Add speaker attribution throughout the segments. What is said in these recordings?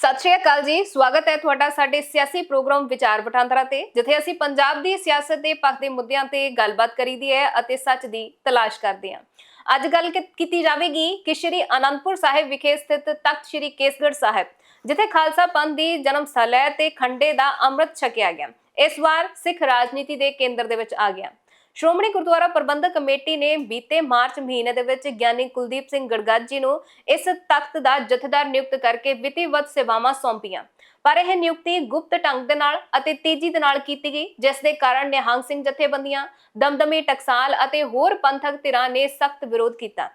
Speaker 1: ਸਤਿ ਸ਼੍ਰੀ ਅਕਾਲ ਜੀ, ਸਵਾਗਤ ਹੈ ਤੁਹਾਡਾ ਸਾਡੇ ਸਿਆਸੀ ਪ੍ਰੋਗਰਾਮ ਵਿਚਾਰ ਵਟਾਂਦਰਾ ਤੇ, ਜਿੱਥੇ ਅਸੀਂ ਪੰਜਾਬ ਦੀ ਸਿਆਸਤ ਦੇ ਪੱਖ ਦੇ ਮੁੱਦਿਆਂ ਤੇ ਗੱਲਬਾਤ ਕਰੀਦੀ ਹੈ ਅਤੇ ਸੱਚ ਦੀ ਤਲਾਸ਼ ਕਰਦੇ ਹਾਂ। ਅੱਜ ਗੱਲ ਕੀ- ਕੀਤੀ ਜਾਵੇਗੀ ਕਿ ਸ਼੍ਰੀ ਅਨੰਦਪੁਰ ਸਾਹਿਬ ਵਿਖੇ ਸਥਿਤ ਤਖਤ ਸ਼੍ਰੀ ਕੇਸਗੜ੍ਹ ਸਾਹਿਬ, ਜਿੱਥੇ ਖਾਲਸਾ ਪੰਥ ਦੀ ਜਨਮ ਸਥਲ ਹੈ ਤੇ ਖੰਡੇ ਦਾ ਅੰਮ੍ਰਿਤ ਛਕਿਆ ਗਿਆ। ਇਸ ਵਾਰ ਸਿੱਖ ਰਾਜਨੀਤੀ ਦੇ ਕੇਂਦਰ ਦੇ ਵਿੱਚ ਆ ਗਿਆ। ਸ਼੍ਰੋਮਣੀ ਗੁਰਦੁਆਰਾ ਪ੍ਰਬੰਧਕ ਕਮੇਟੀ ਨੇ ਬੀਤੇ ਮਾਰਚ ਮਹੀਨੇ ਦੇ ਵਿੱਚ ਗਿਆਨੀ ਕੁਲਦੀਪ ਸਿੰਘ ਗੜਗੱਜ ਜੀ ਨੂੰ ਇਸ ਤਖਤ ਦਾ ਜਥੇਦਾਰ ਨਿਯੁਕਤ ਕਰਕੇ ਵਿਧੀਵਤ ਸੇਵਾਵਾਂ ਸੌਂਪੀਆਂ। ਪਰ ਇਹ ਨਿਯੁਕਤੀ ਗੁਪਤ ਢੰਗ ਦੇ ਨਾਲ ਅਤੇ ਤੇਜ਼ੀ ਦੇ ਨਾਲ ਕੀਤੀ ਗਈ, ਜਿਸ ਦੇ ਕਾਰਨ ਨਿਹੰਗ ਸਿੰਘ ਜਥੇਬੰਦੀਆਂ, ਦਮਦਮੀ ਟਕਸਾਲ ਅਤੇ ਹੋਰ ਪੰਥਕ ਧਿਰਾਂ ਨੇ ਸਖਤ ਵਿਰੋਧ ਕੀਤਾ।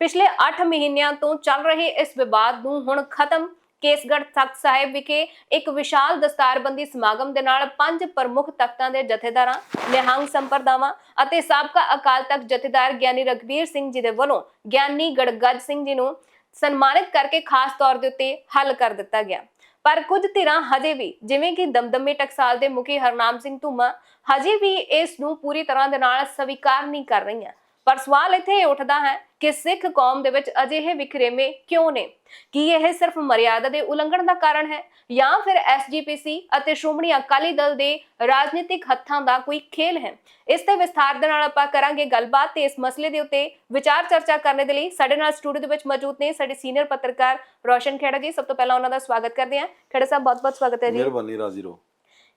Speaker 1: ਪਿਛਲੇ 8 ਮਹੀਨਿਆਂ ਤੋਂ ਚੱਲ ਰਹੇ ਇਸ ਵਿਵਾਦ ਨੂੰ ਹੁਣ ਖਤਮ ਕੇਸਗੜ੍ਹ ਤਖਤ ਸਾਹਿਬ ਵਿਖੇ ਇੱਕ ਵਿਸ਼ਾਲ ਦਸਤਾਰਬੰਦੀ ਸਮਾਗਮ ਦੇ ਨਾਲ ਪੰਜ ਪ੍ਰਮੁੱਖ ਤਖਤਾਂ ਦੇ ਜਥੇਦਾਰਾਂ, ਨਿਹੰਗ ਸੰਪਰਦਾਵਾਂ ਅਤੇ ਸਾਬਕਾ ਅਕਾਲ ਤਖਤ ਜਥੇਦਾਰ ਗਿਆਨੀ ਰਗਵੀਰ ਸਿੰਘ ਜੀ ਦੇ ਵੱਲੋਂ ਗਿਆਨੀ ਗੜਗੱਜ ਸਿੰਘ ਜੀ ਨੂੰ ਸਨਮਾਨਿਤ ਕਰਕੇ ਖਾਸ ਤੌਰ ਦੇ ਉੱਤੇ ਹੱਲ ਕਰ ਦਿੱਤਾ ਗਿਆ। ਪਰ ਕੁਝ ਧਿਰਾਂ ਹਜੇ ਵੀ, ਜਿਵੇਂ ਕਿ ਦਮਦਮੇ ਟਕਸਾਲ ਦੇ ਮੁਖੀ ਹਰਨਾਮ ਸਿੰਘ ਧੂਮਾ, ਹਜੇ ਵੀ ਇਸ ਨੂੰ ਪੂਰੀ ਤਰ੍ਹਾਂ ਦੇ ਨਾਲ ਸਵੀਕਾਰ ਨਹੀਂ ਕਰ ਰਹੀਆਂ। ਪਰ ਸਵਾਲ ਇੱਥੇ ਇਹ ਉੱਠਦਾ ਹੈ ਕਿ ਸਿੱਖ ਕੌਮ ਦੇ ਵਿੱਚ ਅਜਿਹੇ ਵਿਖਰੇਵੇਂ ਕਿਉਂ ਨੇ? ਕੀ ਇਹ ਸਿਰਫ ਮਰਿਆਦਾ ਦੇ ਉਲੰਘਣ ਦਾ ਕਾਰਨ ਹੈ ਜਾਂ ਫਿਰ ਐਸਜੀਪੀਸੀ ਅਤੇ ਸ਼੍ਰੋਮਣੀ ਅਕਾਲੀ ਦਲ ਦੇ ਰਾਜਨੀਤਿਕ ਹੱਥਾਂ ਦਾ ਕੋਈ ਖੇਲ ਹੈ? ਇਸ ਤੇ ਵਿਸਥਾਰ ਦੇ ਨਾਲ ਆਪਾਂ ਕਰਾਂਗੇ ਗੱਲਬਾਤ ਤੇ ਇਸ ਮਸਲੇ ਦੇ ਉੱਤੇ ਵਿਚਾਰ ਚਰਚਾ ਕਰਨ ਦੇ ਲਈ ਸਾਡੇ ਨਾਲ ਸਟੂਡੀਓ ਦੇ ਵਿੱਚ ਮੌਜੂਦ ਨੇ ਸਾਡੇ ਸੀਨੀਅਰ ਪੱਤਰਕਾਰ ਰੋਸ਼ਨ ਖੇੜਾ ਜੀ। ਸਭ ਤੋਂ ਪਹਿਲਾਂ ਉਹਨਾਂ ਦਾ ਸਵਾਗਤ ਕਰਦੇ ਹਾਂ। ਖੇੜਾ ਸਾਹਿਬ ਬਹੁਤ-ਬਹੁਤ ਸਵਾਗਤ ਹੈ ਜੀ।
Speaker 2: ਮਿਹਰਬਾਨੀ ਰਾਜ਼ੀ ਰੋ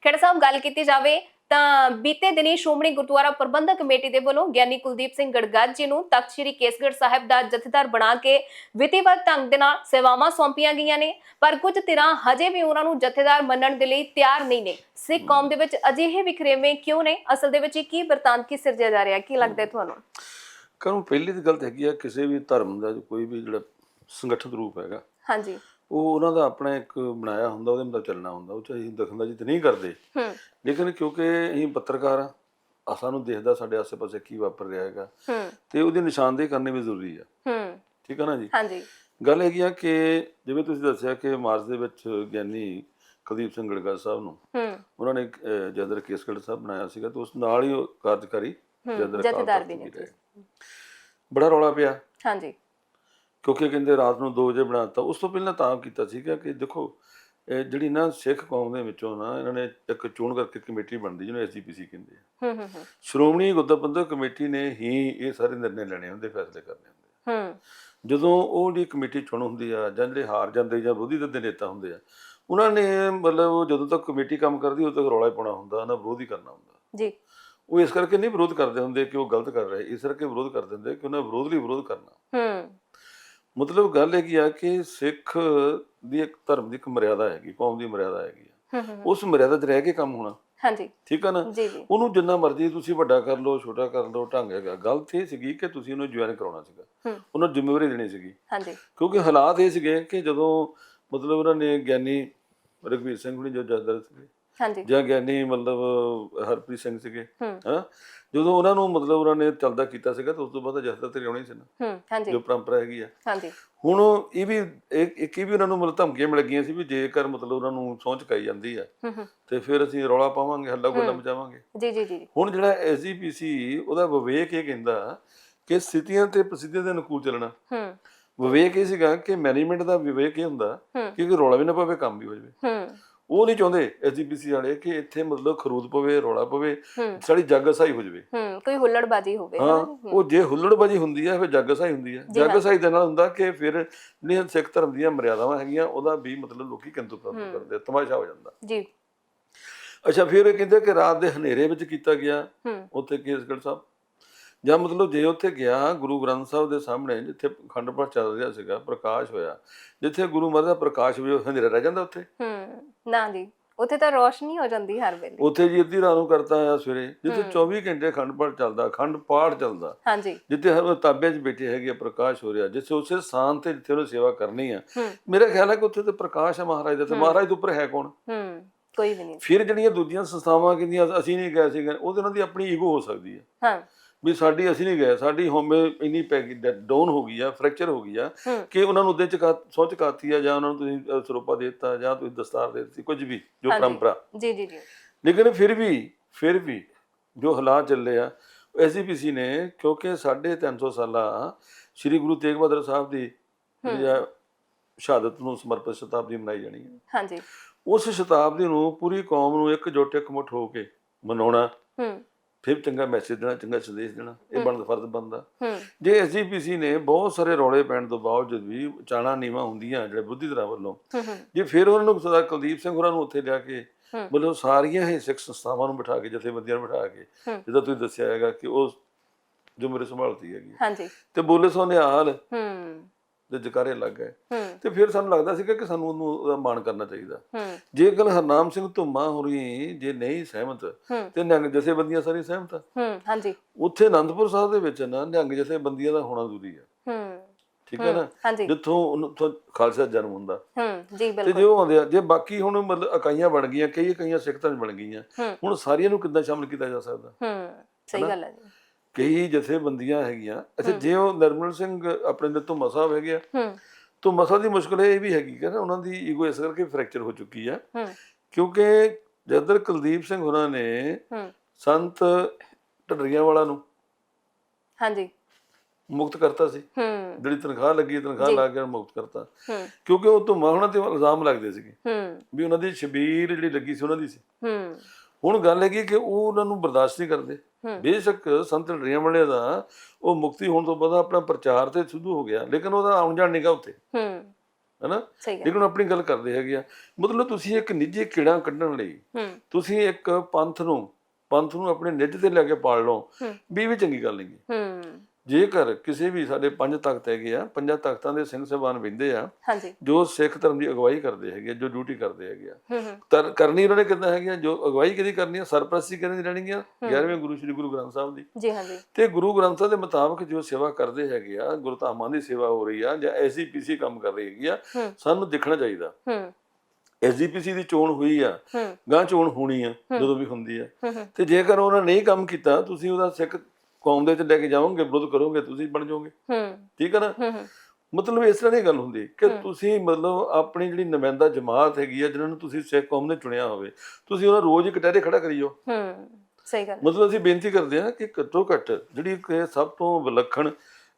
Speaker 1: ਖੇੜਾ ਸਾਹਿਬ ਗੱਲ ਕੀਤੀ ਜਾਵੇ ਤਾਂ ਬੀਤੇ ਦਿਨੀ ਸ਼੍ਰੋਮਣੀ ਗੁਰਦੁਆਰਾ ਪ੍ਰਬੰਧਕ ਕਮੇਟੀ ਦੇ ਵੱਲੋਂ ਗਿਆਨੀ ਕੁਲਦੀਪ ਸਿੰਘ ਗੜਗੱਜ ਜੀ ਨੂੰ ਤਖਤ ਸ੍ਰੀ ਕੇਸਗੜ੍ਹ ਸਾਹਿਬ ਦਾ ਜਥੇਦਾਰ ਬਣਾ ਕੇ ਵਿਧੀਵਤ ਢੰਗ ਦੇ ਨਾਲ ਸੇਵਾਵਾਂ ਸੌਂਪੀਆਂ ਗਈਆਂ ਨੇ ਪਰ ਕੁਝ ਧਿਰਾਂ ਹਜੇ ਵੀ ਉਹਨਾਂ ਨੂੰ ਜਥੇਦਾਰ ਮੰਨਣ ਦੇ ਲਈ ਤਿਆਰ ਨਹੀਂ ਨੇ। ਸਿੱਖ ਕੌਮ ਦੇ ਵਿੱਚ ਅਜਿਹੇ ਵਿਖਰੇਵੇਂ ਕਿਉਂ ਨੇ? ਅਸਲ ਦੇ ਵਿੱਚ ਇਹ ਕੀ ਵਰਤਾਂਤ ਕੀ ਸਿਰਜਿਆ ਜਾ ਰਿਹਾ? ਕੀ ਲੱਗਦਾ ਹੈ ਤੁਹਾਨੂੰ?
Speaker 2: ਕਰੂੰ ਪਹਿਲੀ ਤਾਂ ਗਲਤ ਹੈਗੀ ਆ ਕਿਸੇ ਵੀ ਧਰਮ ਦਾ ਕੋਈ ਵੀ ਜਿਹੜਾ ਸੰਗਠਿਤ ਰੂਪ ਹੈਗਾ
Speaker 1: ਹਾਂਜੀ।
Speaker 2: ਉਹ ਉਹਨਾਂ ਦਾ ਆਪਣਾ ਇੱਕ ਬਣਾਇਆ ਹੁੰਦਾ ਉਹਦੇ ਮੁਤਾਬਕ ਚੱਲਣਾ ਹੁੰਦਾ ਉਹ ਚ ਅਸੀਂ ਦਖਲਅੰਦਾਜ਼ੀ ਤਾਂ ਨਹੀਂ ਕਰਦੇ।
Speaker 1: ਹੂੰ।
Speaker 2: ਲੇਕਿਨ ਕਿਉਂਕਿ ਅਸੀਂ ਪੱਤਰਕਾਰ ਆ ਆ ਸਾਨੂੰ ਦੇਖਦਾ ਸਾਡੇ ਆਸ-ਪਾਸੇ ਕੀ ਵਾਪਰ ਰਿਹਾ ਹੈਗਾ। ਤੇ ਉਹਦੀ ਨਿਸ਼ਾਨਦੇਹੀ ਕਰਨੀ ਵੀ ਜ਼ਰੂਰੀ ਆ।
Speaker 1: ਹੂੰ।
Speaker 2: ਠੀਕ ਹੈ ਨਾ ਜੀ?
Speaker 1: ਹਾਂਜੀ।
Speaker 2: ਗੱਲ ਹੈਗੀ ਆ ਕਿ ਜਿਵੇਂ ਤੁਸੀਂ ਦੱਸਿਆ ਕਿ ਮਾਰਚ ਦੇ ਵਿੱਚ ਗਿਆਨੀ ਕੁਲਦੀਪ ਸਿੰਘ ਗੜਗਾ ਸਾਹਿਬ ਨੂੰ
Speaker 1: ਹੂੰ।
Speaker 2: ਉਹਨਾਂ ਨੇ ਜਦਰ ਕੇਸਗੜ੍ਹ ਸਾਹਿਬ ਬਣਾਇਆ ਸੀਗਾ ਤੇ ਉਸ ਨਾਲ ਹੀ ਕਾਰਜਕਾਰੀ ਜਦਰ
Speaker 1: ਜਥੇਦਾਰ ਵੀ ਨੇ
Speaker 2: ਬੜਾ ਰੌਲਾ ਪਿਆ।
Speaker 1: ਹਾਂਜੀ।
Speaker 2: ਕਿਉਂਕਿ ਕਹਿੰਦੇ ਰਾਤ ਨੂੰ 2 ਵਜੇ ਬਣਾਤਾ ਉਸ ਤੋਂ ਪਹਿਲਾਂ ਤਾਂ ਕੀਤਾ ਸੀਗਾ ਕਿ ਦੇਖੋ ਇਹ ਜਿਹੜੀ ਨਾ ਸਿੱਖ ਕੌਮ ਦੇ ਵਿੱਚੋਂ ਨਾ ਇਹਨਾਂ ਨੇ ਇੱਕ ਚੋਣ ਕਰਕੇ ਕਮੇਟੀ ਬਣਦੀ ਜਿਹਨੂੰ ਐਸਜੀਪੀਸੀ ਕਹਿੰਦੇ ਆ।
Speaker 1: ਹੂੰ ਹੂੰ ਹੂੰ।
Speaker 2: ਸ਼੍ਰੋਮਣੀ ਗੁਰਦੁਆਰਾ ਕਮੇਟੀ ਨੇ ਹੀ ਇਹ ਸਾਰੇ ਨਿਰਣੇ ਲੈਣੇ ਹੁੰਦੇ ਫੈਸਲੇ ਕਰਨੇ ਹੁੰਦੇ
Speaker 1: ਹੂੰ।
Speaker 2: ਜਦੋਂ ਉਹ ਜਿਹੜੀ ਕਮੇਟੀ ਚੁਣ ਹੁੰਦੀ ਆ ਜਾਂ ਜਿਹੜੇ ਹਾਰ ਜਾਂਦੇ ਜਾਂ ਵਿਰੋਧੀ ਦਲ ਦੇ ਨੇਤਾ ਹੁੰਦੇ ਆ ਉਹਨਾਂ ਨੇ ਮਤਲਬ ਜਦੋਂ ਤੱਕ ਕਮੇਟੀ ਕੰਮ ਕਰਦੀ ਉਦੋਂ ਤੱਕ ਰੌਲਾ ਹੀ ਪਾਉਣਾ ਹੁੰਦਾ ਨਾ ਵਿਰੋਧ ਹੀ ਕਰਨਾ ਹੁੰਦਾ।
Speaker 1: ਜੀ।
Speaker 2: ਉਹ ਇਸ ਕਰਕੇ ਨਹੀਂ ਵਿਰੋਧ ਕਰਦੇ ਹੁੰਦੇ ਕਿ ਉਹ ਗਲਤ ਕਰ ਰਹੇ ਇਸ ਕਰਕੇ ਵਿਰੋਧ ਕਰਦੇ ਹੁੰਦੇ ਕਿ ਉਹਨਾਂ ਵਿਰੋਧ ਲਈ ਵਿਰੋਧ ਕਰਨਾ।
Speaker 1: ਹੂੰ।
Speaker 2: ਮਤਲਬ ਗੱਲ ਇਹ ਕੀ ਆ ਕਿ ਸਿੱਖ ਦੀ ਇੱਕ ਧਰਮ ਦੀ ਇੱਕ ਮਰਿਆਦਾ ਹੈਗੀ ਕੌਮ ਦੀ ਮਰਿਆਦਾ ਹੈਗੀ ਆ।
Speaker 1: ਹੂੰ ਹੂੰ
Speaker 2: ਉਸ ਮਰਿਆਦਾ 'ਚ ਰਹਿ ਕੇ ਕੰਮ ਹੋਣਾ।
Speaker 1: ਹਾਂਜੀ।
Speaker 2: ਠੀਕ ਆ ਨਾ? ਉਹਨੂੰ ਜਿੰਨਾ ਮਰਜ਼ੀ ਤੁਸੀਂ ਵੱਡਾ ਕਰ ਲਓ ਛੋਟਾ ਕਰ ਲਓ ਢੰਗ ਹੈਗਾ। ਗੱਲ ਤੇ ਇਹ ਸੀਗੀ ਕਿ ਤੁਸੀਂ ਉਹਨੂੰ ਜੁਆਇਨ ਕਰਾਉਣਾ ਸੀਗਾ।
Speaker 1: ਹੂੰ
Speaker 2: ਉਹਨਾਂ ਜ਼ਿੰਮੇਵਾਰੀ ਦੇਣੀ ਸੀਗੀ।
Speaker 1: ਹਾਂਜੀ।
Speaker 2: ਕਿਉਂਕਿ ਹਾਲਾਤ ਇਹ ਸੀਗੇ ਕਿ ਜਦੋਂ ਮਤਲਬ ਉਹਨਾਂ ਨੇ ਗਿਆਨੀ ਰਘਵੀਰ ਸਿੰਘ ਹੁਣੀ ਜੋ ਜਦਰ ਸੀਗੇ
Speaker 1: ਹਾਂਜੀ।
Speaker 2: ਜਾਂ ਗਿਆਨੀ ਮਤਲਬ ਹਰਪ੍ਰੀਤ ਸਿੰਘ ਸੀਗੇ
Speaker 1: ਹੂੰ
Speaker 2: ਹਾਂ ਜਦੋਂ ਉਹਨਾਂ ਨੂੰ ਮਤਲਬ ਉਹਨਾਂ ਨੇ ਚੱਲਦਾ ਕੀਤਾ ਸੀਗਾ ਤਾਂ ਉਸ ਤੋਂ ਬਾਅਦ ਜਸਦਰ ਤੇ ਆਉਣੀ ਸੀ ਨਾ।
Speaker 1: ਹੂੰ ਹਾਂਜੀ।
Speaker 2: ਜੋ ਪਰੰਪਰਾ ਹੈਗੀ ਆ।
Speaker 1: ਹਾਂਜੀ।
Speaker 2: ਹੁਣ ਇਹ ਵੀ ਇੱਕ ਇੱਕ ਇਹ ਵੀ ਉਹਨਾਂ ਨੂੰ ਮਤਲਬ ਧਮਕੀਆਂ ਮਿਲ ਗਈਆਂ ਸੀ ਵੀ ਜੇਕਰ ਮਤਲਬ ਉਹਨਾਂ ਨੂੰ ਸਹੁੰ ਚੁਕਾਈ ਜਾਂਦੀ ਆ ਤੇ ਫਿਰ ਅਸੀਂ ਰੌਲਾ ਪਾਵਾਂਗੇ ਹੱਲਾ ਗੋਲਾ। ਮਚਾਵਾਂਗੇ।
Speaker 1: ਜੀ ਜੀ ਜੀ।
Speaker 2: ਹੁਣ ਜਿਹੜਾ ਐਸਜੀਪੀਸੀ ਉਹਦਾ ਵਿਵੇਕ ਇਹ ਕਹਿੰਦਾ ਕਿ ਸਥਿਤੀਆਂ ਤੇ ਪ੍ਰਸਿੱਧੀਆਂ ਦੇ ਅਨੁਕੂਲ ਚੱਲਣਾ।
Speaker 1: ਹੂੰ।
Speaker 2: ਵਿਵੇਕ ਇਹ ਸੀਗਾ ਕਿ ਮੈਨੇਜਮੈਂਟ ਦਾ ਵਿਵੇਕ ਇਹ ਹੁੰਦਾ ਕਿ ਕੋਈ ਰੌਲਾ ਵੀ ਨਾ ਪਵੇ ਕੰਮ ਵੀ ਹੋ ਜਾਵੇ।
Speaker 1: ਹੂੰ।
Speaker 2: ਉਹ ਨਹੀਂ ਚਾਹੁੰਦੇ ਐਸਜੀਪੀਸੀ ਵਾਲੇ ਕਿ ਇੱਥੇ ਮਤਲਬ ਖਰੂਦ ਪਵੇ ਰੌਲਾ ਪਵੇ ਸਾਡੀ ਜੱਗ ਅਸਾਈ ਹੋ ਜਾਵੇ।
Speaker 1: ਹੂੰ ਕੋਈ ਹੁੱਲੜਬਾਜੀ ਹੋਵੇ
Speaker 2: ਹਾਂ ਉਹ ਜੇ ਹੁੱਲੜਬਾਜੀ ਹੁੰਦੀ ਹੈ ਫਿਰ ਜੱਗ ਅਸਾਈ ਹੁੰਦੀ ਹੈ
Speaker 1: ਜੀ
Speaker 2: ਜੱਗ
Speaker 1: ਹਾਂ।
Speaker 2: ਅਸਾਈ ਦੇ ਨਾਲ ਹੁੰਦਾ ਕਿ ਫਿਰ ਜਿਹੜੀਆਂ ਸਿੱਖ ਧਰਮ ਦੀਆਂ ਮਰਿਆਦਾਵਾਂ ਹੈਗੀਆਂ ਉਹਦਾ ਵੀ ਮਤਲਬ ਲੋਕੀ ਕਿੰਤੂ ਪ੍ਰੰਤੂ
Speaker 1: ਹੂੰ।
Speaker 2: ਕਰਦੇ ਤਮਾਸ਼ਾ ਹੋ ਜਾਂਦਾ।
Speaker 1: ਜੀ।
Speaker 2: ਅੱਛਾ ਫਿਰ ਇਹ ਕਹਿੰਦੇ ਕਿ ਰਾਤ ਦੇ ਹਨੇਰੇ ਵਿੱਚ ਕੀਤਾ ਗਿਆ। ਉੱਥੇ ਕੇਸਗੜ੍ਹ ਸਾਹਿਬ? ਜਾਂ ਮਤਲਬ ਜੇ ਉੱਥੇ ਗਿਆ ਗੁਰੂ ਗ੍ਰੰਥ ਸਾਹਿਬ ਦੇ ਸਾਹਮਣੇ ਜਿੱਥੇ ਅਖੰਡ ਪਾਠ ਚੱਲ ਰਿਹਾ ਸੀਗਾ ਪ੍ਰਕਾਸ਼ ਹੋਇਆ ਜਿੱਥੇ ਗੁਰੂ ਮਹਾਰਾਜ ਦਾ ਪ੍ਰਕਾਸ਼ ਵੀ ਹਨੇਰਾ ਰਹਿ ਜਾਂਦਾ ਉੱਥੇ।
Speaker 1: ਹੂੰ ਨਾ ਜੀ ਉੱਥੇ ਤਾਂ ਰੋਸ਼ਨੀ ਹੋ ਜਾਂਦੀ ਹਰ ਵੇਲੇ।
Speaker 2: ਉੱਥੇ ਜੀ ਅੱਧੀ ਰਾਤ ਨੂੰ ਕਰਤਾ ਆ ਸਵੇਰੇ ਜਿੱਥੇ
Speaker 1: ਹੂੰ।
Speaker 2: 24 ਘੰਟੇ ਅਖੰਡ ਪਾਠ ਚੱਲਦਾ ਅਖੰਡ ਪਾਠ ਚੱਲਦਾ।
Speaker 1: ਹਾਂਜੀ।
Speaker 2: ਜਿੱਥੇ ਹਰ ਤਾਬੇ 'ਚ ਬੈਠੇ ਹੈਗੇ ਪ੍ਰਕਾਸ਼ ਹੋ ਰਿਹਾ ਜਿੱਥੇ ਉਸੇ ਸਾਨ ਤੇ ਜਿੱਥੇ ਉਹਨੇ ਸੇਵਾ ਕਰਨੀ ਆ। ਮੇਰਾ ਖਿਆਲ ਹੈ ਕਿ ਉੱਥੇ ਤੇ ਪ੍ਰਕਾਸ਼ ਹੈ ਮਹਾਰਾਜ ਦਾ ਤੇ। ਮਹਾਰਾਜ ਦੇ ਉੱਪਰ ਹੈ ਕੌਣ?
Speaker 1: ਹੂੰ ਕੋਈ ਵੀ ਨਹੀਂ।
Speaker 2: ਫਿਰ ਜਿਹੜੀਆਂ ਦੂਜੀਆਂ ਸੰਸਥਾਵਾਂ ਕਹਿੰਦੀਆਂ ਅਸੀਂ ਨਹੀਂ ਗਏ ਸੀਗੇ ਉਹਦੇ ਨਾਲ ਦੀ ਆਪਣੀ ਈਗੋ ਹੋ ਸਕਦੀ ਹੈ।
Speaker 1: ਹਾਂ।
Speaker 2: ਵੀ ਸਾਡੀ ਅਸੀਂ ਨਹੀਂ ਗਏ ਸਾਡੀ ਹਉਮੈ ਇੰਨੀ ਪੈ ਗਈ ਡਾਊਨ ਹੋ ਗਈ ਆ ਫ੍ਰੈਕਚਰ ਹੋ ਗਈ ਆ ਕਿ ਉਹਨਾਂ ਨੂੰ ਉਹਦੇ ਚ ਸੋਚ ਕਾਤੀ ਆ ਜਾਂ ਉਹਨਾਂ ਨੂੰ ਤੁਸੀਂ ਸਰੂਪਾ ਦੇ ਦਿੱਤਾ ਜਾਂ ਤੁਸੀਂ ਦਸਤਾਰ ਦੇ ਦਿੱਤੀ ਕੁਝ ਵੀ ਜੋ। ਪਰੰਪਰਾ।
Speaker 1: ਜੀ ਜੀ ਜੀ।
Speaker 2: ਲੇਕਿਨ ਫਿਰ ਵੀ ਫਿਰ ਵੀ ਜੋ ਹਾਲਾਤ ਚੱਲੇ ਆ ਐਸਜੀਪੀਸੀ ਨੇ ਕਿਉਂਕਿ 350 ਸਾਲਾ ਸ੍ਰੀ ਗੁਰੂ ਤੇਗ ਬਹਾਦਰ ਸਾਹਿਬ ਦੀ ਸ਼ਹਾਦਤ ਨੂੰ ਸਮਰਪਿਤ ਸ਼ਤਾਬਦੀ ਮਨਾਈ ਜਾਣੀ ਹੈ
Speaker 1: ਹਾਂਜੀ।
Speaker 2: ਉਸ ਸ਼ਤਾਬਦੀ ਨੂੰ ਪੂਰੀ ਕੌਮ ਨੂੰ ਇਕਜੁੱਟ ਇਕਮੁੱਠ ਹੋ ਕੇ ਮਨਾਉਣਾ
Speaker 1: ਹੂੰ।
Speaker 2: ਫਿਰ ਚੰਗਾ ਮੈਸੇਜ ਦੇਣਾ ਚੰਗਾ ਸੰਦੇਸ਼ ਦੇਣਾ ਇਹ। ਬਣਦਾ ਫਰਜ਼ ਬਣਦਾ ਜੇ ਐਸਜੀਪੀਸੀ ਨੇ ਬਹੁਤ ਸਾਰੇ ਰੌਲੇ ਪੈਣ ਤੋਂ ਬਾਵਜੂਦ ਵੀ ਚਾਣਾ ਨੀਵਾ ਹੁੰਦੀਆਂ ਜਿਹੜੇ ਬੁੱਧੀ ਧਿਰਾਂ ਵੱਲੋਂ ਜੇ ਫਿਰ ਉਹਨਾਂ ਨੂੰ ਸਰਦਾਰ ਕੁਲਦੀਪ ਸਿੰਘ ਹੋਰਾਂ ਨੂੰ ਉੱਥੇ ਲਿਆ ਕੇ। ਮਤਲਬ ਸਾਰੀਆਂ ਹੀ ਸਿੱਖ ਸੰਸਥਾਵਾਂ ਨੂੰ ਬਿਠਾ ਕੇ ਜਥੇਬੰਦੀਆਂ ਨੂੰ ਬਿਠਾ ਕੇ। ਜਿੱਦਾਂ ਤੁਸੀਂ ਦੱਸਿਆ ਹੈਗਾ ਕਿ ਉਹ ਜ਼ਿੰਮੇਵਾਰੀ ਸੰਭਾਲਦੀ ਹੈਗੀ
Speaker 1: ਹਾਂਜੀ
Speaker 2: ਤੇ ਬੋਲੇ ਸੋ ਨਿਹਾਲ
Speaker 1: ਹੂੰ
Speaker 2: ਦੇ ਜਕਾਰੇ ਲੱਗ ਗਏ। ਤੇ ਫਿਰ ਸਾਨੂੰ ਲੱਗਦਾ ਸੀਗਾ ਕਿ ਸਾਨੂੰ ਉਹਨੂੰ ਉਹਦਾ ਮਾਣ ਕਰਨਾ ਚਾਹੀਦਾ। ਜੇ ਗੱਲ ਹਰਨਾਮ ਸਿੰਘ ਧੁੰਮਾ ਹੋਰੀ ਜੇ ਨਹੀਂ ਸਹਿਮਤ ਤੇ ਨਿਹੰਗ ਜਥੇਬੰਦੀਆਂ ਸਾਰੀ ਸਹਿਮਤ
Speaker 1: ਹੂੰ ਹਾਂਜੀ।
Speaker 2: ਉੱਥੇ ਅਨੰਦਪੁਰ ਸਾਹਿਬ ਦੇ ਵਿੱਚ ਨਾ ਨਿਹੰਗ ਜਥੇਬੰਦੀਆਂ ਦਾ ਹੋਣਾ ਜ਼ਰੂਰੀ ਹੈ
Speaker 1: ਹੂੰ।
Speaker 2: ਠੀਕ ਹੈ ਨਾ ਜਿੱਥੋਂ ਖਾਲਸਾ ਜਨਮ ਹੁੰਦਾ।
Speaker 1: ਹੂੰ ਜੀ
Speaker 2: ਤੇ
Speaker 1: ਬਿਲਕੁਲ।
Speaker 2: ਜੇ ਉਹ ਆਉਂਦੇ ਆ ਜੇ ਬਾਕੀ ਹੁਣ ਮਤਲਬ ਇਕਾਈਆਂ ਬਣ ਗਈਆਂ ਕਈ ਇਕਾਈਆਂ ਸਿੱਖਤਾਂ 'ਚ ਬਣ ਗਈਆਂ। ਹੁਣ ਸਾਰੀਆਂ ਨੂੰ ਕਿੱਦਾਂ ਸ਼ਾਮਲ ਕੀਤਾ ਜਾ ਸਕਦਾ?
Speaker 1: ਹੂੰ ਸਹੀ? ਗੱਲ ਹੈ ਜੀ।
Speaker 2: ਕਈ ਜਥੇਬੰਦੀਆਂ ਹੈਗੀਆਂ। ਅੱਛਾ ਜੇ ਉਹ ਨਰਮਲ ਸਿੰਘ ਆਪਣੇ ਦੇ ਧੁੰਮਾ ਸਾਹਿਬ ਹੈਗੇ ਆ
Speaker 1: ਹੂੰ
Speaker 2: ਧੁੰਮਾ ਸਾਹਿਬ ਦੀ ਮੁਸ਼ਕਲ ਇਹ ਵੀ ਹੈਗੀ ਕਿ ਉਹਨਾਂ ਦੀ ਈਗੋ ਇਸ ਕਰਕੇ ਫ੍ਰੈਕਚਰ ਹੋ ਚੁੱਕੀ ਆ।
Speaker 1: ਹੂੰ
Speaker 2: ਕਿਉਂਕਿ ਜਦਰ ਕੁਲਦੀਪ ਸਿੰਘ ਹੋਰਾਂ ਨੇ
Speaker 1: ਹੂੰ
Speaker 2: ਸੰਤ ਢੱਡਰੀਆਂ ਵਾਲਾ ਨੂੰ
Speaker 1: ਹਾਂਜੀ।
Speaker 2: ਮੁਕਤ ਕਰਤਾ ਸੀ।
Speaker 1: ਹੂੰ
Speaker 2: ਜਿਹੜੀ ਤਨਖਾਹ ਲੱਗੀ ਤਨਖਾਹ। ਲਾ ਕੇ ਮੁਕਤ ਕਰਤਾ।
Speaker 1: ਹੂੰ
Speaker 2: ਕਿਉਂਕਿ ਉਹ ਧੁੰਮਾ ਹੋਣਾ ਤੇ ਇਲਜ਼ਾਮ ਲੱਗਦੇ ਸੀਗੇ
Speaker 1: ਹੂੰ
Speaker 2: ਵੀ ਉਹਨਾਂ ਦੀ ਸ਼ਬੀਰ ਜਿਹੜੀ ਲੱਗੀ ਸੀ ਉਹਨਾਂ ਦੀ ਸੀ।
Speaker 1: ਹੂੰ
Speaker 2: ਹੁਣ ਗੱਲ ਹੈਗੀ ਕਿ ਉਹ ਉਹਨਾਂ ਨੂੰ ਬਰਦਾਸ਼ਤ ਨਹੀਂ ਕਰਦੇ। ਬੇਸ਼ੱਕ ਸੰਤ ਢੱਡਰੀਆਂ ਵਾਲੇ ਦਾ ਉਹ ਮੁਕਤੀ ਹੋਣ ਤੋਂ ਬਾਅਦ ਆਪਣਾ ਪ੍ਰਚਾਰ ਤੇ ਸ਼ੁਰੂ ਹੋ ਗਿਆ ਲੇਕਿਨ ਉਹਦਾ ਆਉਣ ਜਾਣ ਨਿਗਾ ਉੱਥੇ
Speaker 1: ਹੂੰ।
Speaker 2: ਹੈਨਾ? ਲੇਕਿਨ ਆਪਣੀ ਗੱਲ ਕਰਦੇ ਹੈਗੇ ਆ। ਮਤਲਬ ਤੁਸੀਂ ਇੱਕ ਨਿੱਜੀ ਕੀੜਾ ਕੱਢਣ ਲਈ ਤੁਸੀਂ ਇੱਕ ਪੰਥ ਨੂੰ ਪੰਥ ਨੂੰ ਆਪਣੇ ਨਿੱਜ ਤੇ ਲੈ ਕੇ ਪਾਲ ਲਓ ਵੀ ਵੀ ਚੰਗੀ ਗੱਲ ਨਹੀਂ ਹੈ।
Speaker 1: ਹੂੰ।
Speaker 2: ਜੇਕਰ ਕਿਸੇ ਵੀ ਸਾਡੇ ਪੰਜ ਤਖਤ ਹੈਗੇ ਆ ਪੰਜਾਂ ਤਖਤਾਂ ਦੇ ਸਿੰਘ ਸਾਹਿਬਾਨ ਵਿੰਦੇ ਆ
Speaker 1: ਹਾਂਜੀ।
Speaker 2: ਜੋ ਸਿੱਖ ਧਰਮ ਦੀ ਅਗਵਾਈ ਕਰਦੇ ਹੈਗੇ ਆ, ਜੋ ਡਿਊਟੀ ਕਰਦੇ ਹੈਗੇ ਆ। ਤਰ ਕਰਨੀ ਉਹਨਾਂ ਨੇ ਕਿੱਦਾਂ ਹੈਗੀ ਆ ਜੋ ਅਗਵਾਈ ਕਿਹਦੀ ਕਰਨੀ ਆ? ਸਰਪ੍ਰਸਤੀ ਕਰਨੀ ਰਹਿਣਗੀਆਂ? 11ਵੇਂ ਗੁਰੂ ਸ੍ਰੀ ਗੁਰੂ ਗ੍ਰੰਥ ਸਾਹਿਬ ਦੀ।
Speaker 1: ਜੀ ਹਾਂਜੀ।
Speaker 2: ਤੇ ਗੁਰੂ ਗ੍ਰੰਥ ਸਾਹਿਬ ਦੇ ਮੁਤਾਬਕ ਜੋ ਸੇਵਾ ਕਰਦੇ ਹੈਗੇ ਆ ਗੁਰਧਾਮਾਂ ਦੀ ਸੇਵਾ ਹੋ ਰਹੀ ਆ ਜਾਂ ਐਸਜੀਪੀਸੀ ਕੰਮ ਕਰ ਰਹੀ ਹੈਗੀ ਆ ਸਾਨੂੰ ਦੇਖਣਾ ਚਾਹੀਦਾ। ਐਸਜੀਪੀਸੀ ਦੀ ਚੋਣ ਹੋਈ ਆ ਗਾਂ ਚੋਣ ਹੋਣੀ ਆ ਜਦੋਂ ਵੀ ਹੁੰਦੀ ਆ। ਤੇ ਜੇਕਰ ਉਹਨਾਂ ਨਹੀਂ ਕੰਮ ਕੀਤਾ ਤੁਸੀਂ ਉਹਦਾ ਸਿੱਖ ਕੌਮ ਦੇ ਵਿੱਚ ਲੈ ਕੇ ਜਾਓਗੇ ਵਿਰੋਧ ਕਰੋਗੇ ਤੁਸੀਂ ਬਣ ਜਾਓਗੇ।
Speaker 1: ਹੂੰ।
Speaker 2: ਠੀਕ ਹੈ ਨਾ?
Speaker 1: ਹੂੰ ਹੂੰ।
Speaker 2: ਮਤਲਬ ਇਸ ਤਰ੍ਹਾਂ ਦੀ ਗੱਲ ਹੁੰਦੀ ਕਿ ਤੁਸੀਂ ਮਤਲਬ ਆਪਣੀ ਜਿਹੜੀ ਨੁਮਾਇੰਦਾ ਜਮਾਤ ਹੈਗੀ ਆ ਜਿਨ੍ਹਾਂ ਨੂੰ ਤੁਸੀਂ ਸਿੱਖ ਕੌਮ ਨੇ ਚੁਣਿਆ ਹੋਵੇ ਤੁਸੀਂ ਉਹਨਾਂ ਰੋਜ਼ ਇੱਕ ਟਹਿਰੇ ਖੜਾ ਕਰੀਓ।
Speaker 1: ਹੂੰ ਸਹੀ ਗੱਲ।
Speaker 2: ਮਤਲਬ ਅਸੀਂ ਬੇਨਤੀ ਕਰਦੇ ਹਾਂ ਕਿ ਘੱਟੋ ਘੱਟ ਜਿਹੜੀ ਸਭ ਤੋਂ ਵਿਲੱਖਣ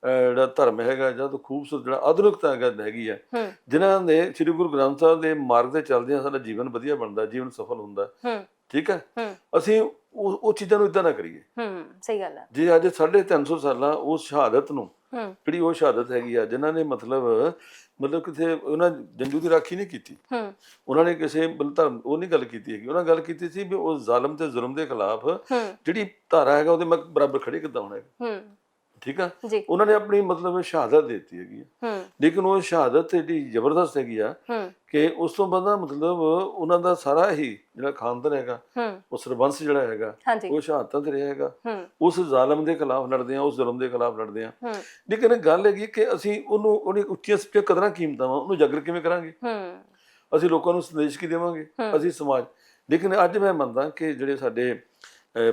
Speaker 2: ਜਿਹੜਾ ਧਰਮ ਹੈਗਾ ਜਾਂ ਤੋਂ ਖੂਬਸੂਰਤ ਜਿਹੜਾ ਆਧੁਨਿਕਤਾ ਹੈਗਾ ਹੈਗੀ ਆ।
Speaker 1: ਹੂੰ।
Speaker 2: ਜਿਨ੍ਹਾਂ ਨੇ ਸ੍ਰੀ ਗੁਰੂ ਗ੍ਰੰਥ ਸਾਹਿਬ ਦੇ ਮਾਰਗ ਤੇ ਚੱਲਦੇ ਆ ਸਾਡਾ ਜੀਵਨ ਵਧੀਆ ਬਣਦਾ ਜੀਵਨ ਸਫਲ ਹੁੰਦਾ।
Speaker 1: ਹੂੰ।
Speaker 2: ਠੀਕ ਹੈ
Speaker 1: ਹੂੰ।
Speaker 2: ਅਸੀਂ ਉਹ ਉਹ ਚੀਜ਼ਾਂ ਨੂੰ ਇਦਾਂ ਨਾ ਕਰੀਏ।
Speaker 1: ਹੂੰ ਸਹੀ ਗੱਲ ਹੈ
Speaker 2: ਜੇ ਅੱਜ 350 ਸਾਲਾਂ ਉਸ ਸ਼ਹਾਦਤ ਨੂੰ
Speaker 1: ਹੂੰ।
Speaker 2: ਜਿਹੜੀ ਉਹ ਸ਼ਹਾਦਤ ਹੈਗੀ ਆ ਜਿਨ੍ਹਾਂ ਨੇ ਮਤਲਬ ਮਤਲਬ ਕਿਥੇ ਉਹਨਾਂ ਜੰਜੂ ਦੀ ਰਾਖੀ ਨਹੀਂ ਕੀਤੀ।
Speaker 1: ਹੂੰ।
Speaker 2: ਉਹਨਾਂ ਨੇ ਕਿਸੇ ਧਰਮ ਉਹ ਨਹੀਂ ਗੱਲ ਕੀਤੀ ਹੈਗੀ। ਉਹਨਾਂ ਗੱਲ ਕੀਤੀ ਸੀ ਵੀ ਉਸ ਜ਼ਾਲਮ ਤੇ ਜ਼ੁਲਮ ਦੇ ਖਿਲਾਫ
Speaker 1: ਹੂੰ।
Speaker 2: ਜਿਹੜੀ ਧਾਰਾ ਹੈਗਾ ਉਹਦੇ ਮਗ ਬਰਾਬਰ ਖੜੇ ਕਿੱਦਾਂ ਹੋਣਾ ਹੈਗਾ।
Speaker 1: ਹੂੰ।
Speaker 2: ਠੀਕ ਆ? ਉਹਨਾਂ ਨੇ ਆਪਣੀ ਮਤਲਬ ਸ਼ਹਾਦਤ ਦਿੱਤੀ ਹੈਗੀ ਆ। ਲੇਕਿਨ ਉਹ ਸ਼ਹਾਦਤ ਏਡੀ ਜ਼ਬਰਦਸਤ ਹੈਗੀ ਆ ਕਿ ਉਸ ਤੋਂ ਬਾਅਦ ਮਤਲਬ ਉਹਨਾਂ ਦਾ ਸਾਰਾ ਹੀ ਜਿਹੜਾ ਖਾਨਦਾਨ ਹੈਗਾ ਉਹ ਸਰਬੰਸ ਜਿਹੜਾ ਹੈਗਾ ਉਹ ਸ਼ਹਾਦਤਾਂ ਰਿਹਾ ਹੈਗਾ। ਉਸ ਜ਼ਾਲਮ ਦੇ ਖਿਲਾਫ ਲੜਦੇ ਆ ਉਸ ਜ਼ੁਲਮ ਦੇ ਖਿਲਾਫ ਲੜਦੇ ਆ। ਲੇਕਿਨ ਗੱਲ ਹੈਗੀ ਕਿ ਅਸੀਂ ਉਹਨੂੰ ਉਹਦੀ ਉੱਚੀਆਂ ਸੱਚੀਆਂ ਕਦਰਾਂ ਕੀਮਤਾਂ ਵਾ ਉਹਨੂੰ ਜਾਗਰ ਕਿਵੇਂ ਕਰਾਂਗੇ? ਅਸੀਂ ਲੋਕਾਂ ਨੂੰ ਸੰਦੇਸ਼ ਕੀ ਦੇਵਾਂਗੇ। ਅਸੀਂ ਸਮਾਜ ਲੇਕਿਨ ਅੱਜ ਮੈਂ ਮੰਨਦਾ ਕਿ ਜਿਹੜੇ ਸਾਡੇ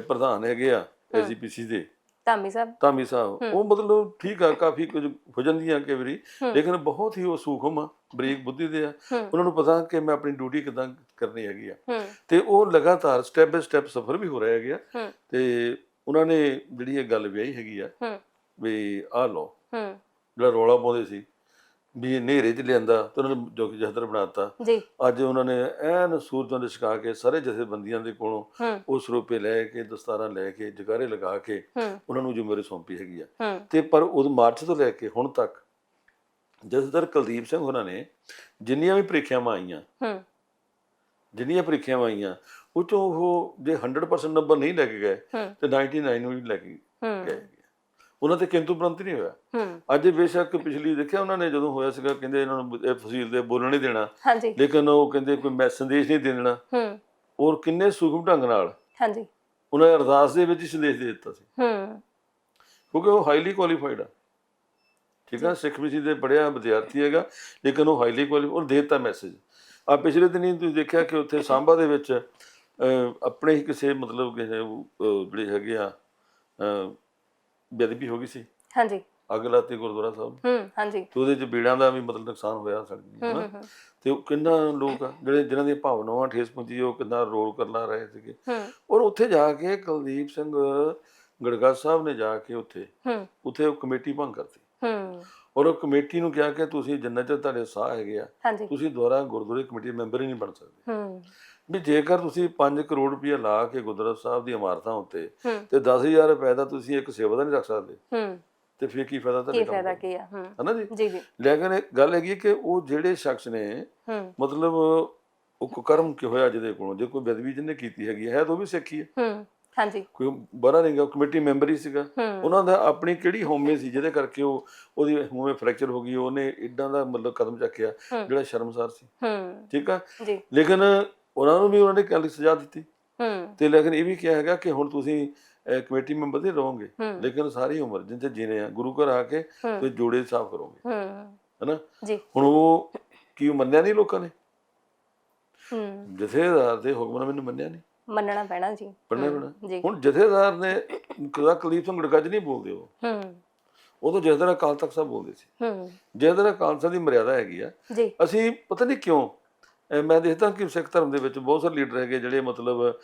Speaker 2: ਪ੍ਰਧਾਨ ਹੈਗੇ ਆ ਐਸਜੀਪੀਸੀ ਦੇ
Speaker 1: ਧਾਮੀ ਸਾਹਿਬ?
Speaker 2: ਧਾਮੀ ਸਾਹਿਬ। ਉਹ ਮਤਲਬ ਠੀਕ ਆ ਕਾਫੀ ਕੁਝ ਹੋ ਜਾਂਦੀਆਂ ਕਈ ਵਾਰੀ। ਲੇਕਿਨ ਬਹੁਤ ਹੀ ਉਹ ਸੂਖਮ ਆ ਬਰੀਕ ਬੁੱਧੀ ਦੇ ਆ। ਉਹਨਾਂ ਨੂੰ ਪਤਾ ਕਿ ਮੈਂ ਆਪਣੀ ਡਿਊਟੀ ਕਿਦਾਂ ਕਰਨੀ ਹੈਗੀ ਆ। ਤੇ ਉਹ ਲਗਾਤਾਰ ਸਟੈਪ ਬਾਈ ਸਟੈਪ ਸਫਰ ਵੀ ਹੋ ਰਿਹਾ ਹੈਗੇ। ਆ ਤੇ ਉਹਨਾਂ ਨੇ ਜਿਹੜੀ ਇਹ ਗੱਲ ਵਿਆਹੀ ਹੈਗੀ ਆ ਵੀ ਲਓ।
Speaker 1: ਹੂੰ।
Speaker 2: ਜਿਹੜਾ ਰੌਲਾ ਪਾਉਂਦੇ ਸੀ। ਵੀ ਹਨੇਰੇ 'ਚ ਲਿਆਂਦਾ ਤੇ ਉਹਨਾਂ ਨੇ ਜੋ ਕਿ ਜਹਦਰ ਬਣਾਤਾ
Speaker 1: ਜੀ।
Speaker 2: ਅੱਜ ਉਹਨਾਂ ਨੇ ਐਨ ਸੂਰਜਾਂ ਦੇ ਛਕਾ ਕੇ ਸਾਰੇ ਜਥੇਬੰਦੀਆਂ ਦੇ ਕੋਲੋਂ
Speaker 1: ਹੂੰ।
Speaker 2: ਉਹ ਸਰੂਪੇ ਲੈ ਕੇ ਦਸਤਾਰਾਂ ਲੈ ਕੇ ਜਗਾਰੇ ਲਗਾ ਕੇ
Speaker 1: ਹੂੰ।
Speaker 2: ਉਹਨਾਂ ਨੂੰ ਜ਼ਿੰਮੇਵਾਰੀ ਸੌਂਪੀ ਹੈਗੀ ਆ।
Speaker 1: ਹੂੰ।
Speaker 2: ਤੇ ਪਰ ਉਦੋਂ ਮਾਰਚ ਤੋਂ ਲੈ ਕੇ ਹੁਣ ਤੱਕ ਜਸਦਰ ਕੁਲਦੀਪ ਸਿੰਘ ਉਹਨਾਂ ਨੇ ਜਿੰਨੀਆਂ ਵੀ ਪ੍ਰੀਖਿਆਵਾਂ ਆਈਆਂ
Speaker 1: ਹੂੰ।
Speaker 2: ਜਿੰਨੀਆਂ ਪ੍ਰੀਖਿਆਵਾਂ ਆਈਆਂ ਉਹ ਚੋਂ ਉਹ ਜੇ 100% ਨੰਬਰ ਨਹੀਂ ਲੈ ਕੇ ਗਏ
Speaker 1: ਹੂੰ।
Speaker 2: ਤੇ 99 ਵੀ ਲੈ ਕੇ
Speaker 1: ਹੂੰ।
Speaker 2: ਗਏ। ਉਹਨਾਂ ਤੇ ਕਿੰਤੂ ਪ੍ਰੰਤ ਨਹੀਂ ਹੋਇਆ। ਅੱਜ ਬੇਸ਼ੱਕ ਪਿਛਲੀ ਦੇਖਿਆ ਉਹਨਾਂ ਨੇ ਜਦੋਂ ਹੋਇਆ ਸੀਗਾ ਕਹਿੰਦੇ ਇਹਨਾਂ ਨੂੰ ਇਹ ਫਸੀਲ ਦੇ ਬੋਲਣ ਨਹੀਂ ਦੇਣਾ। ਲੇਕਿਨ ਉਹ ਕਹਿੰਦੇ ਕੋਈ ਸੰਦੇਸ਼ ਨਹੀਂ ਦੇਣਾ।
Speaker 1: ਹੂੰ।
Speaker 2: ਔਰ ਕਿੰਨੇ ਸੂਖਮ ਢੰਗ ਨਾਲ
Speaker 1: ਹਾਂਜੀ।
Speaker 2: ਉਹਨਾਂ ਨੇ ਅਰਦਾਸ ਦੇ ਵਿੱਚ ਹੀ ਸੰਦੇਸ਼ ਦੇ ਦਿੱਤਾ ਸੀ।
Speaker 1: ਹੂੰ।
Speaker 2: ਕਿਉਂਕਿ ਉਹ ਹਾਈਲੀ ਕੁਆਲੀਫਾਈਡ ਆ। ਠੀਕ ਆ ਸਿੱਖ ਵਿਸ਼ੇ ਦੇ ਪੜਿਆ ਵਿਦਿਆਰਥੀ ਹੈਗਾ ਲੇਕਿਨ ਉਹ ਹਾਈਲੀ ਕੁਆਲੀਫਾਈਡ ਦੇ ਦਿੱਤਾ ਮੈਸੇਜ ਆ ਪਿਛਲੇ ਦਿਨੀ ਤੁਸੀਂ ਦੇਖਿਆ ਕਿ ਉੱਥੇ ਸਾਂਬਾ ਦੇ ਵਿੱਚ ਆਪਣੇ ਹੀ ਕਿਸੇ ਮਤਲਬ ਕਿਸੇ ਜਿਹੜੇ ਹੈਗੇ ਆ ਬੇਅਦਬੀ ਹੋ ਗਈ ਸੀ।
Speaker 1: ਹਾਂਜੀ।
Speaker 2: ਅੱਗ ਲਾਤੀ ਗੁਰਦੁਆਰਾ ਸਾਹਿਬ।
Speaker 1: ਹੂੰ ਹਾਂਜੀ।
Speaker 2: ਤੇ ਉਹਦੇ ਚ ਬੀੜਾਂ ਦਾ ਵੀ ਮਤਲਬ ਨੁਕਸਾਨ ਹੋਇਆ ਸਕਦੀ
Speaker 1: ਹੂੰ
Speaker 2: ਨਾ ਤੇ ਉਹ ਕਿੰਨਾ ਲੋਕ ਆ ਜਿਹੜੇ ਜਿਨ੍ਹਾਂ ਦੀਆਂ ਭਾਵਨਾਵਾਂ ਠੇਸ ਪਹੁੰਚੀ ਉਹ ਕਿੰਨਾ ਰੋਲ ਕਰਨਾ ਰਹੇ ਸੀਗੇ। ਔਰ ਉੱਥੇ ਜਾ ਕੇ ਕੁਲਦੀਪ ਸਿੰਘ ਗੜਗਾ ਸਾਹਿਬ ਨੇ ਜਾ ਕੇ ਉੱਥੇ
Speaker 1: ਹੂੰ।
Speaker 2: ਉੱਥੇ ਉਹ ਕਮੇਟੀ ਭੰਗ ਕਰਤੀ।
Speaker 1: ਹੂੰ।
Speaker 2: ਔਰ ਉਹ ਕਮੇਟੀ ਨੂੰ ਕਿਹਾ ਕਿ ਤੁਸੀਂ ਜਿੰਨਾ ਚਿਰ ਤੁਹਾਡੇ ਸਾਹ ਹੈਗੇ ਆ
Speaker 1: ਹਾਂਜੀ।
Speaker 2: ਤੁਸੀਂ ਦੁਬਾਰਾ ਗੁਰਦੁਆਰੇ ਕਮੇਟੀ ਮੈਂਬਰ ਹੀ ਨਹੀਂ ਬਣ ਸਕਦੇ।
Speaker 1: ਹੂੰ।
Speaker 2: ਵੀ ਜੇਕਰ ਤੁਸੀਂ 5 ਕਰੋੜ ਰੁਪਏ ਲਾ ਕੇ ਗੁਰਦੁਆਰਾ ਸਾਹਿਬ ਦੀ ਇਮਾਰਤਾਂ ਉੱਤੇ ਤੇ 10000 ਰੁਪਏ ਦਾ ਤੁਸੀਂ ਇੱਕ ਸੇਵਾ ਦਾ ਨਹੀਂ ਰੱਖ ਸਕਦੇ
Speaker 1: ਹੂੰ।
Speaker 2: ਤੇ ਫਿਰ ਕੀ ਫਾਇਦਾ
Speaker 1: ਕੀ
Speaker 2: ਤੁਹਾਡੇ ਕੰਮ
Speaker 1: ਫਾਇਦਾ ਕੀ ਆ? ਹੂੰ।
Speaker 2: ਹਨਾ ਜੀ?
Speaker 1: ਜੀ ਜੀ।
Speaker 2: ਲੇਕਿਨ ਗੱਲ ਹੈਗੀ ਕਿ ਉਹ ਜਿਹੜੇ ਸ਼ਖਸ ਨੇ
Speaker 1: ਹੂੰ।
Speaker 2: ਮਤਲਬ ਉਹ ਕੁਕਰਮ ਕਿ ਹੋਇਆ ਜਿਹਦੇ ਕੋਲੋਂ? ਜੇ ਕੋਈ ਬਦਵੀ ਜਿਹਨੇ ਕੀਤੀ ਹੈਗੀ ਹੈ ਤਾਂ ਉਹ ਵੀ ਸਿੱਖੀ ਹੈ।
Speaker 1: ਹੂੰ। ਹਾਂਜੀ।
Speaker 2: ਕੋਈ ਬੜਾ ਨਹੀਂ ਗਾ ਕਮੇਟੀ ਮੈਂਬਰ ਹੀ ਸੀਗਾ। ਉਹਨਾਂ ਦਾ ਆਪਣੀ ਕਿਹੜੀ ਹਉਮੈ ਸੀ ਜਿਹਦੇ ਕਰਕੇ ਉਹ ਉਹਦੀ ਹਉਮੈ ਫ੍ਰੈਕਚਰ ਹੋ ਗਈ ਉਹਨੇ ਇਦਾਂ ਦਾ ਮਤਲਬ ਕਦਮ ਚੱਕਿਆ। ਜਿਹੜਾ ਸ਼ਰਮਸਾਰ ਸੀ।
Speaker 1: ਹੂੰ।
Speaker 2: ਠੀਕ ਆ? ਲੇਕਿਨ ਉਹਨਾਂ ਨੂੰ ਵੀ ਉਹਨਾਂ ਨੇ ਕੱਲ ਸਜ਼ਾ ਦਿੱਤੀ।
Speaker 1: ਹੂੰ।
Speaker 2: ਤੇ ਲੇਕਿਨ ਇਹ ਵੀ ਕਿਹਾ ਹੈਗਾ ਕਿ ਹੁਣ ਤੁਸੀਂ ਕਮੇਟੀ ਮੈਂਬਰ ਨਹੀਂ ਰਹੋਗੇ। ਲੇਕਿਨ ਸਾਰੀ ਉਮਰ ਜਿੰਤੇ ਜੀਨੇ ਆ ਗੁਰੂ ਘਰ ਆ ਕੇ ਤੁਸੀਂ ਜੋੜੇ ਸਾਫ਼ ਕਰੋਗੇ।
Speaker 1: ਹੂੰ।
Speaker 2: ਹਨਾ?
Speaker 1: ਜੀ।
Speaker 2: ਹੁਣ ਉਹ ਕੀ ਮੰਨਿਆ ਨਹੀਂ ਲੋਕਾਂ ਨੇ?
Speaker 1: ਹੂੰ।
Speaker 2: ਜਥੇਦਾਰ ਦੇ ਹੁਕਮ ਨਾਲ ਮੈਨੂੰ ਮੰਨਿਆ ਨਹੀਂ।
Speaker 1: ਮੰਨਣਾ ਪੈਣਾ ਜੀ।
Speaker 2: ਮੰਨਿਆ
Speaker 1: ਹੂੰ,
Speaker 2: ਪੈਣਾ। ਹੁਣ ਜਥੇਦਾਰ ਨੇ ਕਦਾ ਕੁਲਦੀਪ ਸਿੰਘ ਗੜਗੱਜ ਨਹੀਂ ਬੋਲਦੇ ਉਹ।
Speaker 1: ਹੂੰ।
Speaker 2: ਉਹ ਤਾਂ ਜਥੇਦਾਰ ਅਕਾਲ ਤਖਤ ਸਾਹਿਬ ਬੋਲਦੇ ਸੀ।
Speaker 1: ਹੂੰ।
Speaker 2: ਜਥੇਦਾਰ ਅਕਾਲ ਸਾਹਿਬ ਦੀ ਮਰਿਆਦਾ ਹੈਗੀ ਆ।
Speaker 1: ਜੀ।
Speaker 2: ਅਸੀਂ ਪਤਾ ਨਹੀਂ ਕਿਉਂ ਮੈਂ ਦੇਖਦਾ ਕਿ ਸਿੱਖ ਧਰਮ ਦੇ ਵਿੱਚ ਬਹੁਤ ਸਾਰੇ ਲੀਡਰ ਹੈਗੇ ਜਿਹੜੇ ਮਤਲਬ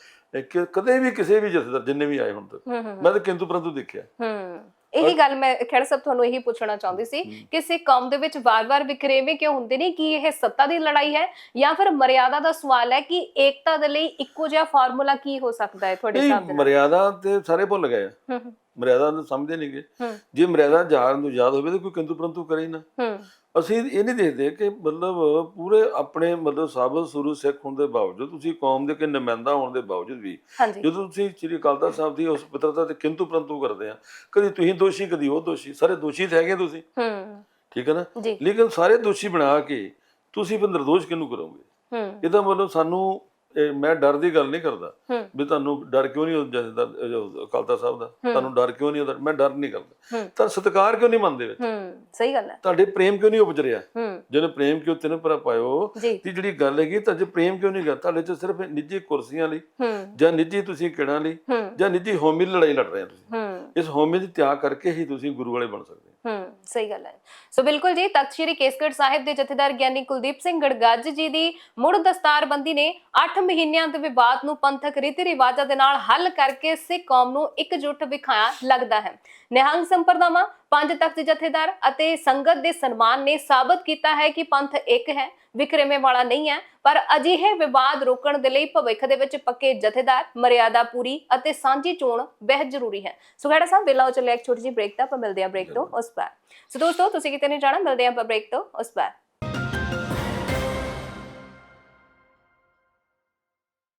Speaker 2: ਕਦੇ ਵੀ ਕਿਸੇ ਵੀ ਜਥੇਦਾਰ ਜਿੰਨੇ ਵੀ ਆਏ ਹੁਣ ਤੱਕ। ਮੈਂ ਤਾਂ ਕਿੰਤੂ ਪਰੰਤੂ ਦੇਖਿਆ।
Speaker 1: ਹੂੰ। ਇਹੀ ਗੱਲ ਮੈਂ ਖੈੜ ਸਾਹਿਬ ਤੁਹਾਨੂੰ ਇਹੀ ਪੁੱਛਣਾ ਚਾਹੁੰਦੀ ਸੀ ਕਿ ਸਿੱਖ ਕੌਮ ਦੇ ਵਿੱਚ ਵਾਰ-ਵਾਰ ਵਿਕਰੇਵੇਂ ਕਿਉਂ ਹੁੰਦੇ ਨੇ? ਕਿ ਇਹ ਸੱਤਾ ਦੀ ਲੜਾਈ ਹੈ ਜਾਂ ਫਿਰ ਮਰਿਆਦਾ ਦਾ ਸਵਾਲ ਹੈ ਕਿ ਏਕਤਾ ਦੇ ਲਈ ਇੱਕੋ ਜਿਹਾ ਫਾਰਮੂਲਾ ਕੀ ਹੋ ਸਕਦਾ ਹੈ ਤੁਹਾਡੇ ਹਿਸਾਬ ਨਾਲ?
Speaker 2: ਮਰਿਆਦਾ ਤੇ ਸਾਰੇ ਭੁੱਲ ਗਏ ਮਰਿਆਦਾ ਨੂੰ ਸਮਝਦੇ ਨਹੀਂਗੇ ਜੇ ਮਰਿਆਦਾ ਜਾਣ ਨੂੰ ਯਾਦ ਹੋਵੇ ਤਾਂ ਕੋਈ ਕਿੰਤੂ ਪਰੰਤੂ ਕਰੇ ਨਾ। ਅਸੀਂ ਇਹ ਨਹੀਂ ਦੇਖਦੇ ਕਿ ਮਤਲਬ ਪੂਰੇ ਆਪਣੇ ਮਤਲਬ ਸਾਬਤ ਸੁਰੂ ਸਿੱਖ ਹੋਣ ਦੇ ਬਾਵਜੂਦ ਤੁਸੀਂ ਕੌਮ ਦੇ ਕਿ ਨੁਮਾਇੰਦਾ ਹੋਣ ਦੇ ਬਾਵਜੂਦ ਵੀ
Speaker 1: ਹਾਂਜੀ।
Speaker 2: ਜਦੋਂ ਤੁਸੀਂ ਸ੍ਰੀ ਅਕਾਲ ਤਖਤ ਸਾਹਿਬ ਦੀ ਉਸ ਪਿਤਰਤਾ ਤੇ ਕਿੰਤੂ ਪਰੰਤੂ ਕਰਦੇ ਆ ਕਦੀ ਤੁਸੀਂ ਦੋਸ਼ੀ ਕਦੀ ਉਹ ਦੋਸ਼ੀ ਸਾਰੇ ਦੋਸ਼ੀ ਤਾਂ ਹੈਗੇ ਤੁਸੀਂ।
Speaker 1: ਹੂੰ।
Speaker 2: ਠੀਕ ਹੈ ਨਾ?
Speaker 1: ਜੀ।
Speaker 2: ਲੇਕਿਨ ਸਾਰੇ ਦੋਸ਼ੀ ਬਣਾ ਕੇ ਤੁਸੀਂ ਫਿਰ ਨਿਰਦੋਸ਼ ਕਿਹਨੂੰ ਕਰੋਗੇ?
Speaker 1: ਹੂੰ।
Speaker 2: ਇਹਦਾ ਮਤਲਬ ਸਾਨੂੰ ਇਹ ਮੈਂ ਡਰ ਦੀ ਗੱਲ ਨਹੀਂ ਕਰਦਾ ਵੀ ਤੁਹਾਨੂੰ ਡਰ ਕਿਉਂ ਨਹੀਂ ਹੁੰਦਾ ਅਕਾਲ ਤਖਤ ਸਾਹਿਬ ਦਾ ਤੁਹਾਨੂੰ ਡਰ ਕਿਉਂ ਨਹੀਂ ਹੁੰਦਾ? ਮੈਂ ਡਰ ਨਹੀਂ ਕਰਦਾ। ਤਾਂ ਸਤਿਕਾਰ ਕਿਉਂ ਨਹੀਂ ਮੰਨਦੇ ਵਿੱਚ?
Speaker 1: ਸਹੀ ਗੱਲ ਹੈ।
Speaker 2: ਤੁਹਾਡੇ ਪ੍ਰੇਮ ਕਿਉਂ ਨਹੀਂ ਉਪਜ ਰਿਹਾ ਜਿਹਨੇ ਪ੍ਰੇਮ ਕਿਉਂ ਤਿੰਨ ਪਰ ਪਾਇਓ ਦੀ ਜਿਹੜੀ ਗੱਲ ਹੈਗੀ ਤਾਂ ਜੇ ਪ੍ਰੇਮ ਕਿਉਂ ਨਹੀਂ ਗਾ ਤੁਹਾਡੇ ਚ ਸਿਰਫ ਨਿੱਜੀ ਕੁਰਸੀਆਂ ਲਈ ਜਾਂ ਨਿੱਜੀ ਤੁਸੀਂ ਕਿਹੜਾਂ ਲਈ ਜਾਂ ਨਿੱਜੀ ਹਉਮੈ ਲੜਾਈ ਲੜ ਰਹੇ ਹੋ ਤੁਸੀਂ। ਇਸ ਹਉਮੈ ਦੀ ਤਿਆਗ ਕਰਕੇ ਹੀ ਤੁਸੀਂ ਗੁਰੂ ਵਾਲੇ ਬਣ ਸਕਦੇ ਹੋ।
Speaker 1: ਹੂੰ ਸਹੀ ਗੱਲ ਹੈ। ਸੋ ਬਿਲਕੁਲ ਜੀ, ਤਖਤ ਸ੍ਰੀ ਕੇਸਗੜ੍ਹ ਸਾਹਿਬ ਦੇ ਜਥੇਦਾਰ ਗਿਆਨੀ ਕੁਲਦੀਪ ਸਿੰਘ ਗੜਗੱਜ ਜੀ ਦੀ ਮੁੜ ਦਸਤਾਰਬੰਦੀ ਨੇ 8 ਮਹੀਨਿਆਂ ਦੇ ਵਿਵਾਦ ਨੂੰ ਪੰਥਕ ਰੀਤੀ ਰਿਵਾਜਾਂ ਦੇ ਨਾਲ ਹੱਲ ਕਰਕੇ ਸਿੱਖ ਕੌਮ ਨੂੰ ਇਕਜੁੱਟ ਵਿਖਾਇਆ ਲੱਗਦਾ ਹੈ। ਨਿਹੰਗ ਸੰਪਰਦਾਵਾਂ ਪੰਜ ਤਖਤ ਜਥੇਦਾਰ ਅਤੇ ਸੰਗਤ ਦੇ ਸਨਮਾਨ ਨੇ ਸਾਬਤ ਕੀਤਾ ਹੈ ਕਿ ਪੰਥ ਇੱਕ ਹੈ, ਵਿਕਰੇਵੇਂ ਵਾਲਾ ਨਹੀਂ ਹੈ, ਪਰ ਅਜਿਹੇ ਵਿਵਾਦ ਰੋਕਣ ਦੇ ਲਈ ਭਵਿੱਖ ਦੇ ਵਿੱਚ ਪੱਕੇ ਜਥੇਦਾਰ, ਮਰਿਆਦਾ ਪੂਰੀ ਅਤੇ ਸਾਂਝੀ ਚੋਣ ਬਹਿਤ ਜ਼ਰੂਰੀ ਹੈ। ਸੋ ਸਾਹਿਬ, ਵੇਲਾ ਹੋ ਚੱਲਿਆ ਇੱਕ ਛੋਟੀ ਜਿਹੀ ਬ੍ਰੇਕ ਦਾ, ਆਪਾਂ ਮਿਲਦੇ ਹਾਂ ਬ੍ਰੇਕ ਤੋਂ। ਉਸ ਬਾਅਦ। ਸੋ ਦੋਸਤੋ ਤੁਸੀਂ ਕਿਤੇ ਨਹੀਂ ਜਾਣਾ ਮਿਲਦੇ ਹਾਂ ਆਪਾਂ ਬ੍ਰੇਕ ਤੋਂ ਉਸ ਬਾਅਦ।